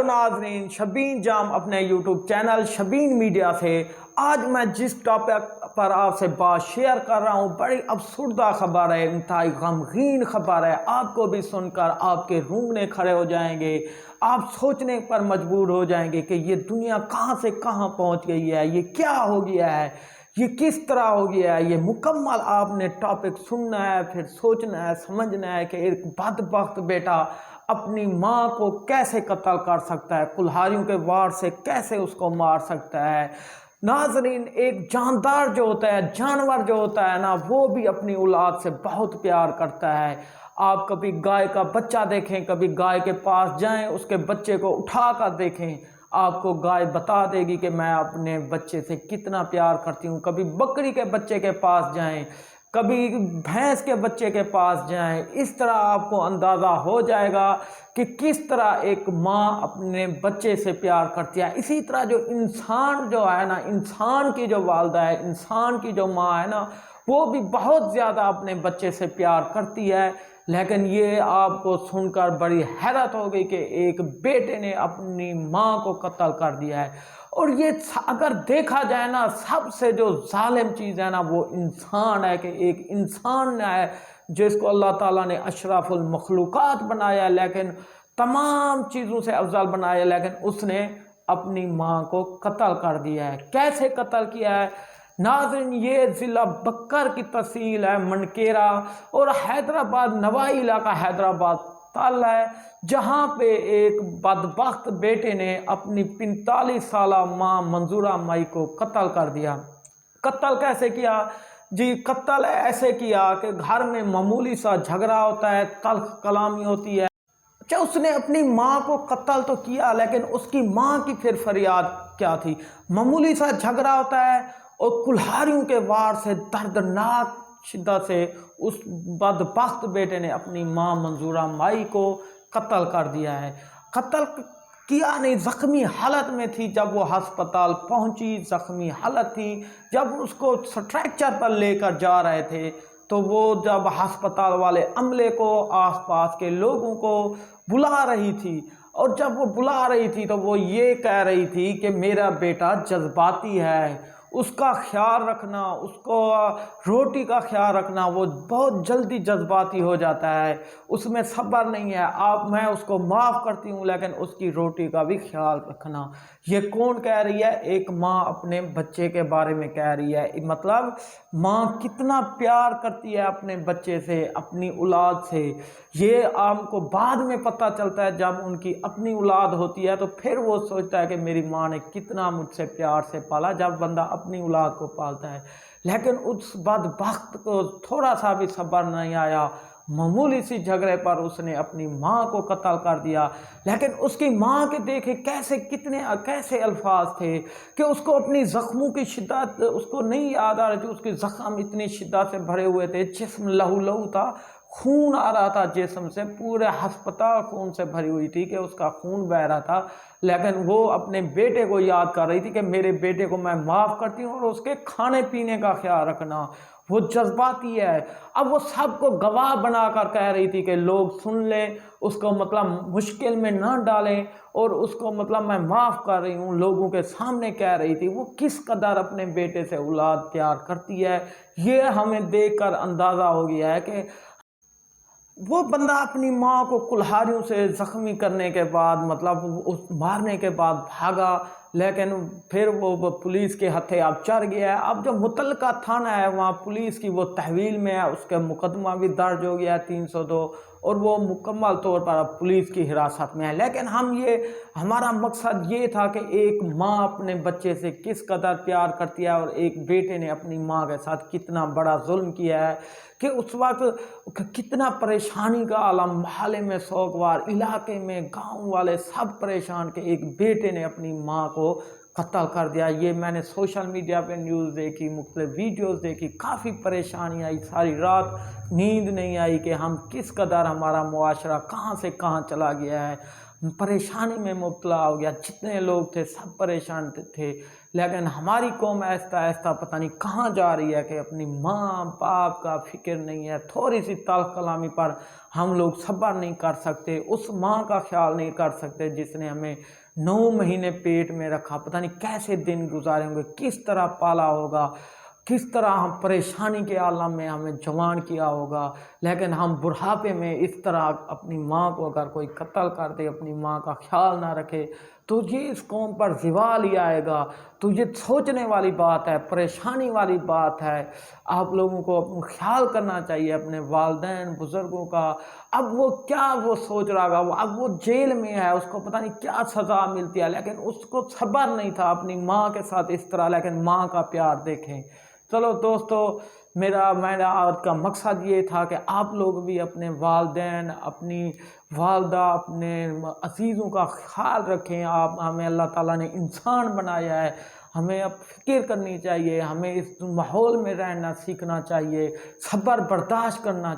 Hello ناظرین، شبین جام اپنے YouTube channel شبین media سے۔ آج میں جس ٹاپک پر آپ سے بات شیئر کر رہا ہوں، بڑی ابسردہ خبر ہے، انتہائی غمگین خبر ہے۔ آپ کو بھی سن کر آپ کے رونگنے کھڑے ہو جائیں گے۔ آپ سوچنے پر مجبور ہو جائیں گے کہ یہ دنیا کہاں سے کہاں پہنچ گئی ہے، یہ کیا ہو گیا ہے۔ یہ کس طرح ہو گیا ہے؟ یہ مکمل آپ نے ٹاپک سننا ہے، پھر سوچنا ہے، سمجھنا ہے کہ ایک بدبخت بیٹا اپنی ماں کو کیسے قتل کر سکتا ہے؟ کلہاریوں کے وار سے کیسے اس کو مار سکتا ہے؟ ناظرین، ایک جاندار جو ہوتا ہے، جانور جو ہوتا ہے نا، وہ بھی اپنی اولاد سے بہت پیار کرتا ہے۔ آپ کبھی گائے کا بچہ دیکھیں، کبھی گائے کے پاس جائیں، اس کے بچے کو اٹھا کر دیکھیں۔ آپ کو گائے بتا دے گی کہ میں اپنے بچے سے کتنا پیار کرتی ہوں۔ کبھی بکری کے بچے کے پاس جائیں، کبھی بھینس کے بچے کے پاس جائیں۔ اس طرح آپ کو اندازہ ہو جائے گا کہ کس طرح ایک ماں اپنے بچے سے پیار کرتی ہے۔ اسی طرح جو انسان جو ہے نا، انسان کی جو والدہ ہے، انسان کی جو ماں ہے نا، وہ بھی بہت زیادہ اپنے بچے سے پیار کرتی ہے۔ لیکن یہ آپ کو سن کر بڑی حیرت ہو گئی کہ ایک بیٹے نے اپنی ماں کو قتل کر دیا ہے۔ اور یہ اگر دیکھا جائے نا، سب سے جو ظالم چیز ہے نا، وہ انسان ہے کہ ایک انسان ہے، جس کو اللہ تعالیٰ نے اشرف المخلوقات بنایا لیکن تمام چیزوں سے افضل بنایا لیکن اس نے اپنی ماں کو قتل کر دیا ہے۔ کیسے قتل کیا ہے؟ ناظرین، یہ ضلع بکر کی تحصیل ہے منکیرا اور حیدرآباد نوائی علاقہ حیدرآباد تل ہے، جہاں پہ ایک بدبخت بیٹے نے اپنی پنتالیس سالہ ماں منظورہ مائی کو قتل کر دیا۔ قتل کیسے کیا؟ جی قتل ایسے کیا کہ گھر میں معمولی سا جھگڑا ہوتا ہے، تلخ کلامی ہوتی ہے۔ اچھا اس نے اپنی ماں کو قتل تو کیا، لیکن اس کی ماں کی پھر فریاد کیا تھی؟ معمولی سا جھگڑا ہوتا ہے اور کلہاریوں کے وار سے دردناک شدت سے اس بدبخت بیٹے نے اپنی ماں منظورہ مائی کو قتل کر دیا ہے۔ قتل کیا نہیں، زخمی حالت میں تھی جب وہ ہسپتال پہنچی، زخمی حالت تھی۔ جب اس کو سٹریکچر پر لے کر جا رہے تھے تو وہ جب ہسپتال والے عملے کو، آس پاس کے لوگوں کو بلا رہی تھی۔ اور جب وہ بلا رہی تھی تو وہ یہ کہہ رہی تھی کہ میرا بیٹا جذباتی ہے۔ اس کا خیال رکھنا، اس کو روٹی کا خیال رکھنا، وہ بہت جلدی جذباتی ہو جاتا ہے۔ اس میں صبر نہیں ہے۔ آپ، میں اس کو معاف کرتی ہوں، لیکن اس کی روٹی کا بھی خیال رکھنا۔ یہ کون کہہ رہی ہے؟ ایک ماں اپنے بچے کے بارے میں کہہ رہی ہے۔ مطلب ماں کتنا پیار کرتی ہے اپنے بچے سے، اپنی اولاد سے۔ یہ آپ کو بعد میں پتہ چلتا ہے، جب ان کی اپنی اولاد ہوتی ہے تو پھر وہ سوچتا ہے کہ میری ماں نے کتنا مجھ سے پیار سے پالا۔ جب بندہ اپنی اولاد کو پالتا ہے۔ لیکن اس بعد وقت کو تھوڑا سا بھی صبر نہیں آیا۔ معمولی سی جھگڑے پر اس نے اپنی ماں کو قتل کر دیا۔ لیکن اس کی ماں کے دیکھے کیسے کتنے کیسے الفاظ تھے کہ اس کو اپنی زخموں کی شدت اس کو نہیں یاد آ رہی تھی۔ اس کی زخم اتنی شدت سے بھرے ہوئے تھے۔ جسم لہو لہو تھا۔ خون آ رہا تھا جسم سے، پورے ہسپتال خون سے بھری ہوئی تھی کہ اس کا خون بہ رہا تھا۔ لیکن وہ اپنے بیٹے کو یاد کر رہی تھی کہ میرے بیٹے کو میں معاف کرتی ہوں اور اس کے کھانے پینے کا خیال رکھنا۔ وہ جذباتی ہے۔ اب وہ سب کو گواہ بنا کر کہہ رہی تھی کہ لوگ سن لیں، اس کو مطلب مشکل میں نہ ڈالیں اور اس کو مطلب میں معاف کر رہی ہوں۔ لوگوں کے سامنے کہہ رہی تھی، وہ کس قدر اپنے بیٹے سے اولاد پیار کرتی ہے؟ یہ ہمیں دیکھ کر اندازہ ہو گیا ہے کہ وہ بندہ اپنی ماں کو کلہاریوں سے زخمی کرنے کے بعد مطلب اس مارنے کے بعد بھاگا، لیکن پھر وہ پولیس کے ہتھے اب چڑھ گیا ہے۔ اب جو متعلقہ تھانہ ہے، وہاں پولیس کی وہ تحویل میں ہے، اس کے مقدمہ بھی درج ہو گیا ہے تین سو دو۔ اور وہ مکمل طور پر اب پولیس کی حراست میں ہے۔ لیکن ہم یہ، ہمارا مقصد یہ تھا کہ ایک ماں اپنے بچے سے کس قدر پیار کرتی ہے اور ایک بیٹے نے اپنی ماں کے ساتھ کتنا بڑا ظلم کیا ہے کہ اس وقت کتنا پریشانی کا عالم، محلے میں سوگوار، علاقے میں گاؤں والے سب پریشان کہ ایک بیٹے نے اپنی ماں کو قتل کر دیا۔ یہ میں نے سوشل میڈیا پہ نیوز دیکھی، مختلف ویڈیوز دیکھی، کافی پریشانی آئی۔ ساری رات نیند نہیں آئی کہ ہم کس قدر ہمارا معاشرہ کہاں سے کہاں چلا گیا ہے۔ پریشانی میں مبتلا ہو گیا۔ جتنے لوگ تھے سب پریشان تھے۔ لیکن ہماری قوم ایستا ایستا پتہ نہیں کہاں جا رہی ہے کہ اپنی ماں باپ کا فکر نہیں ہے۔ تھوڑی سی تلخ کلامی پر ہم لوگ صبر نہیں کر سکتے، اس ماں کا خیال نہیں کر سکتے جس نے ہمیں نو مہینے پیٹ میں رکھا۔ پتہ نہیں کیسے دن گزارے ہوں گے، کس طرح پالا ہوگا۔ کس طرح ہم پریشانی کے عالم میں ہمیں جوان کیا ہوگا، لیکن ہم بڑھاپے میں اس طرح اپنی ماں کو اگر کوئی قتل کر دے، اپنی ماں کا خیال نہ رکھے تو یہ اس قوم پر زوال ہی آئے گا تو یہ سوچنے والی بات ہے، پریشانی والی بات ہے۔ آپ لوگوں کو خیال کرنا چاہیے اپنے والدین، بزرگوں کا۔ اب وہ کیا وہ سوچ رہا گا وہ اب وہ جیل میں ہے، اس کو پتہ نہیں کیا سزا ملتی ہے۔ لیکن اس کو صبر نہیں تھا اپنی ماں کے ساتھ اس طرح، لیکن ماں کا پیار دیکھیں۔ چلو دوستو میرا میرا آج کا مقصد یہ تھا کہ آپ لوگ بھی اپنے والدین، اپنی والدہ، اپنے عزیزوں کا خیال رکھیں۔ آپ، ہمیں اللہ تعالیٰ نے انسان بنایا ہے۔ ہمیں اب فکر کرنی چاہیے۔ ہمیں اس ماحول میں رہنا، سیکھنا چاہیے۔ صبر برداشت کرنا